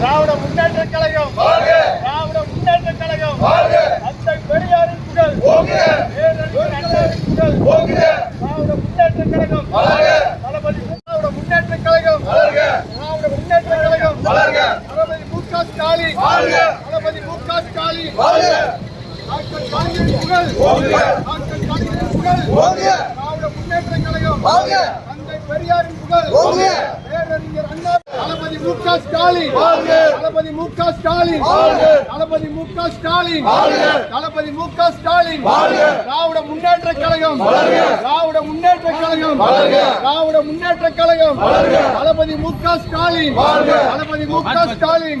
திராவிட முன்னேற்ற கழகம். திராவிட முன்னேற்ற கழகம். தந்தை பெரியாரின் புகழ். புகழ். திராவிட முன்னேற்ற கழகம். தளபதி திராவிட முன்னேற்ற கழகம். திராவிட முன்னேற்ற கழகம். தளபதி மு க ஸ்டாலின். தளபதி மு க ஸ்டாலின். டாக்டர் கலைஞரின் புகழ். டாக்டர் கலைஞரின் புகழ். தந்தை பெரியாரின் புகழ். பேரறிஞர் அண்ணா. தளபதி மு க ஸ்டாலின். தளபதி மு க ஸ்டாலின். தளபதி மு க ஸ்டாலின். தளபதி மு க ஸ்டாலின். திராவிட முன்னேற்ற கழகம். திராவிட முன்னேற்ற கழகம். திராவிட முன்னேற்ற கழகம். தளபதி மு க ஸ்டாலின். தளபதி மு க ஸ்டாலின்.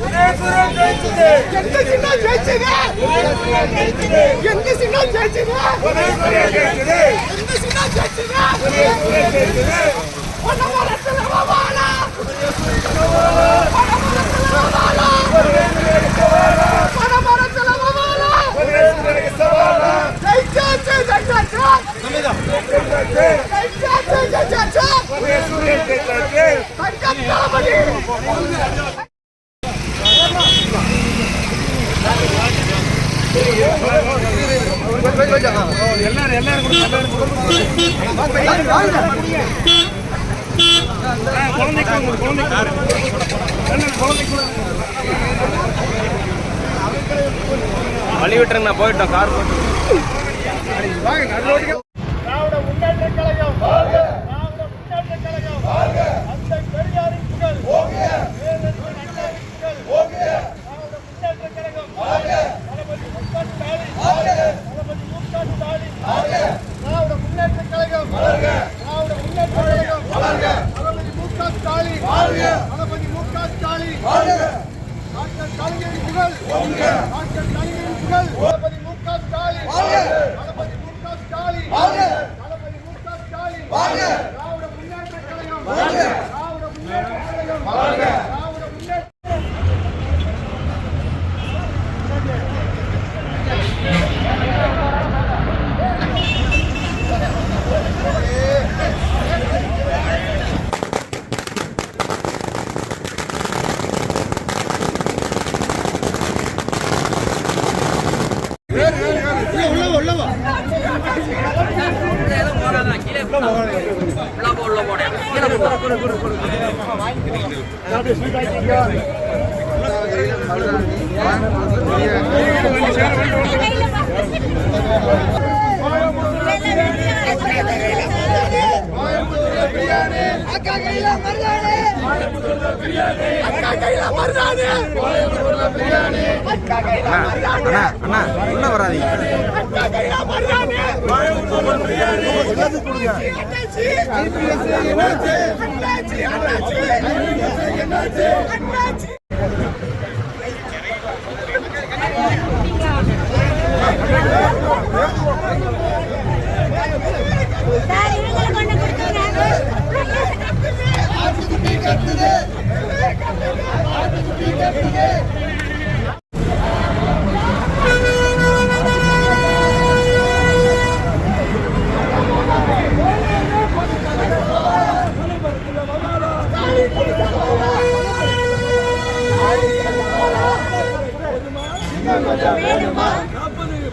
உதய சூரியன் ஜெயிச்சாச்சு உதய சூரியன் ஜெயிச்சாச்சு உதய சூரியன் வழி விட்டுருங்க போயிட்டோம் கார் போட்டு திராவிட முன்னேற்ற கழகம் திராவிட முன்னேற்ற கழகம் தந்தை பெரியாரின் புகழ் பேரறிஞர் அண்ணாவின் புகழ் திராவிட முன்னேற்ற கழகம் தளபதி மு க ஸ்டாலின் தளபதி மு க ஸ்டாலின் திராவிட கழகம் திராவிட முன்னேற்ற கழகம் தளபதி மு க ஸ்டாலின் தளபதி மு க ஸ்டாலின் டாக்டர் கலைஞரின் புகழ். டாக்டர் கலைஞரின் புகழ். தளபதி மு க ஸ்டாலின் தளபதி மு க ஸ்டாலின் தளபதி மு க ஸ்டாலின் திராவிட முன்னேற்ற கழகம் திராவிட முன்னேற்ற கழகம் திராவிட முன்னேற்ற அக்கா கையில மருதானே அக்கா கையில மருதானே அண்ணா அண்ணா உள்ள வராதீங்க. அக்கா கையில மருதானே கத்துது. கத்துது கத்துது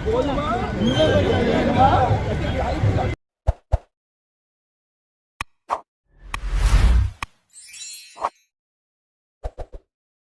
போதுமா?